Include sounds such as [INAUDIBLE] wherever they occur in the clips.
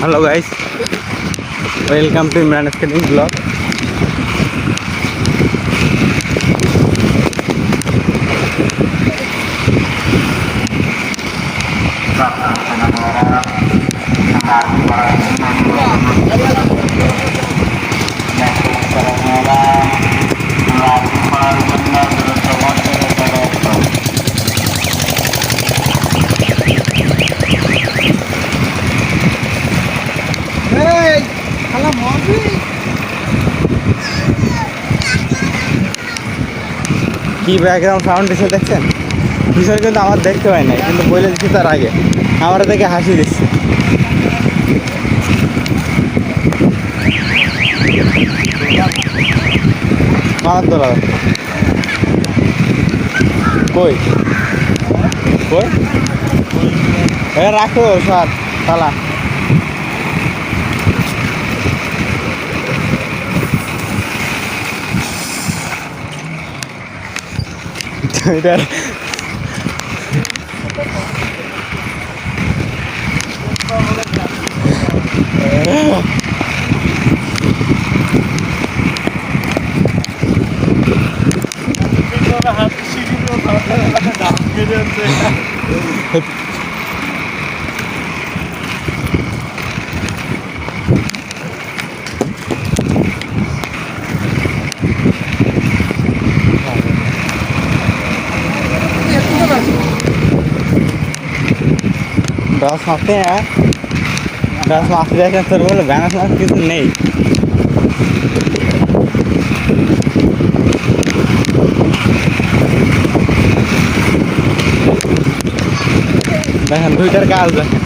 Hello guys welcome to Imran skating blog কি background sound এসে দেখছেন? পিছনে কিন্তু আমার দেখতে হয় নাই, কিন্তু বলে দিচ্ছি তার আগে। আমার দেখে হাসি দিচ্ছে। কই? কই? রাখো সব তালা। みたいな。[LAUGHS] Hep [LAUGHS] ব্রাশ মারতে হ্যাঁ? ব্রাশ মারতে দেখেন তোর বলে ব্যানার মাছ কিছু নেই। দেখেন, দুইটার কাজ দেখেন।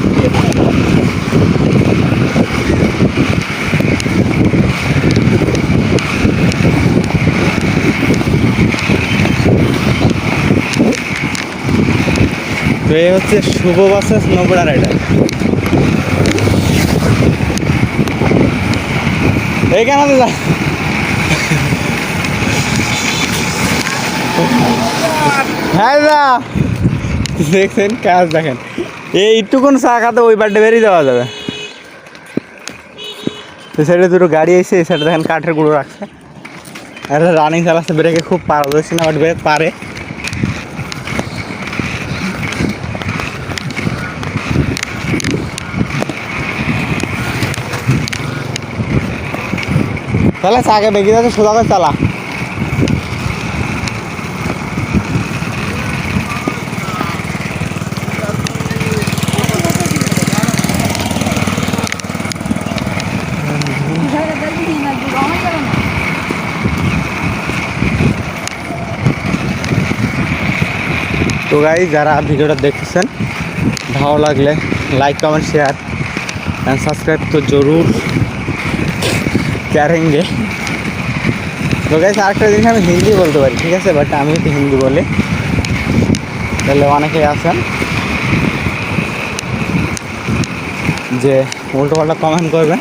এই হচ্ছে শুভ বাসের স্নোবোর্ডা রাইডার। এই কেন দাদা হ্যাঁ দেখছেন, কাজ দেখেন। এইটুকুন চাকাতে ওই পার্টে বেরিয়ে যাওয়া যাবে। তো সাইডে দুটো গাড়ি এসে এই সাইডে দেখেন কাঠের গুঁড়ো রাখছে। আর রানিং চালাচ্ছে, ব্রেকে খুব পারদর্শী না বাট ব্রেক পারে। তাহলে আগে বেগি যাচ্ছে, সোজা করে চালা। তো গাই যারা ভিডিওটা দেখেছেন ভালো লাগলে like comment share and subscribe তো জরুর। প্যারেঙ্গে তো গাইস আরেকটা জিনিস আমি হিন্দি বলতে পারি ঠিক আছে? বাট আমি তো হিন্দি বলি। তাহলে অনেকে আছেন যে উল্টোপাল্টা কমেন্ট করবেন।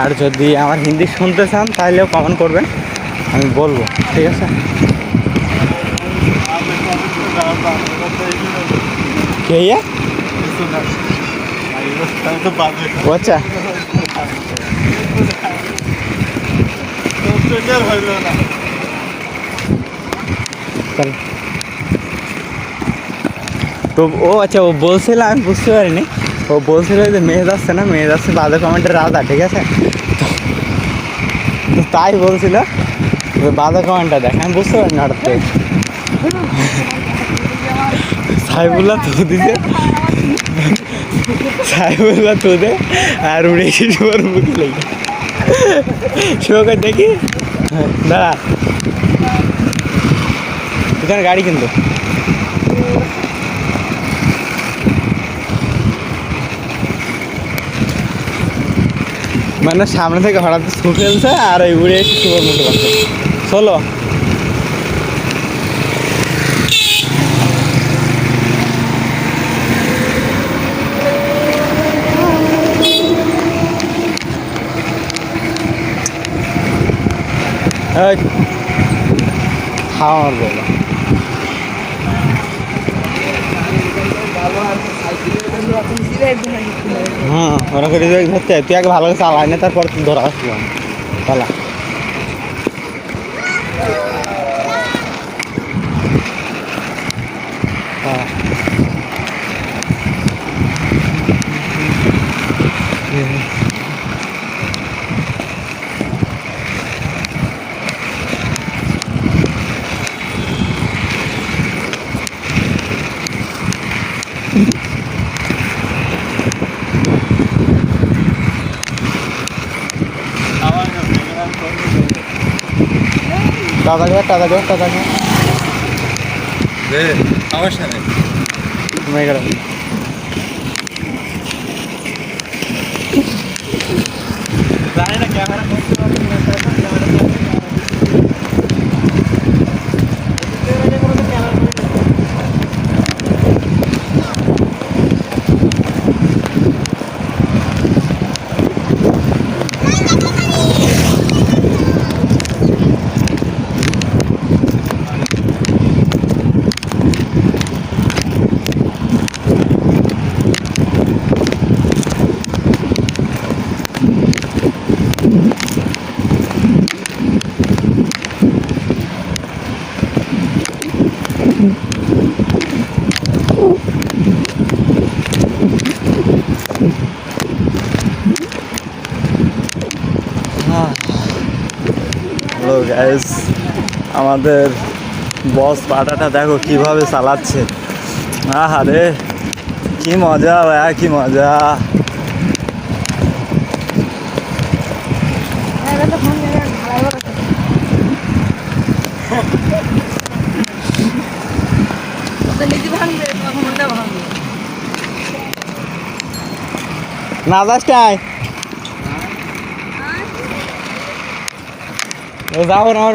আর যদি আমার হিন্দি শুনতে চান তাহলেও কমেন্ট করবেন। আমি বলব ঠিক আছে? কে ইয়ে? আচ্ছা। চল তো ও আচ্ছা ও বলছিল আমি বুঝতে পারিনি ও বলছিল যে মেয়ে যাচ্ছে না মেয়ে যাচ্ছে বাদে কমেন্টের রাধা ঠিক আছে তো- তো তাই বলছিল যে বাদে কমেন্টটা দেখ আমি বুঝতে পারিনি হঠাৎ থেকে সাইবুল্লাহ তো দিছে সাইবুল্লাহ তো দে আর উড়ে এসে শুয়ার মুখে লেগে শুয়োকে দেখি দাঁড়া। এখানে গাড়ি কিন্তু। মানে সামনে থেকে হঠাৎ ছুট ফেলছে আর ওই উড়ে এসে শুভর মতো চলো। এই, খাওয়া আমার বলো হুম ওরা করে তুই আগে ভালো চালাই না তারপর ধরা আসলাম চালা। তাড়াতাড়ি আয়, তাড়াতাড়ি আয়, তাড়াতাড়ি আয়। সমস্যা নেই তুমি গেলাম জানি না ক্যামেরা হ্যালো গ্যাস আমাদের বস পাটাটা দেখো কীভাবে চালাচ্ছে। আহা রে কি মজা ভাইয়া কি মজা। [LAUGHS] না যাস ও যাব না আমার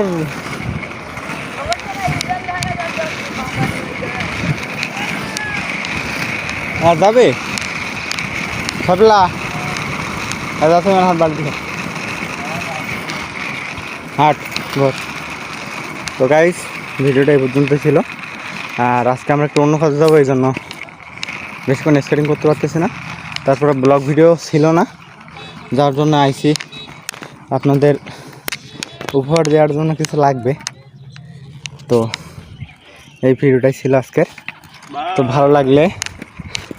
আর যাবে? সবলা আর যাতে আমার হাত বাড়ি হাট ঘর তো গাইস ভিডিওটা এই পর্যন্ত ছিল। আর আজকে আমরা একটু অন্য কাজে যাব, এই জন্য বেশিক্ষণ স্কেটিং করতে পারতেছি না। তারপরে ব্লগ ভিডিও ছিল না। যার জন্য আইসি আপনাদের উপহার দেওয়ার জন্য কিছু লাগবে। তো এই ভিডিওটাই ছিল আজকের। তো ভালো লাগলে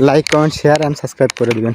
like comment share and subscribe করে দিবেন।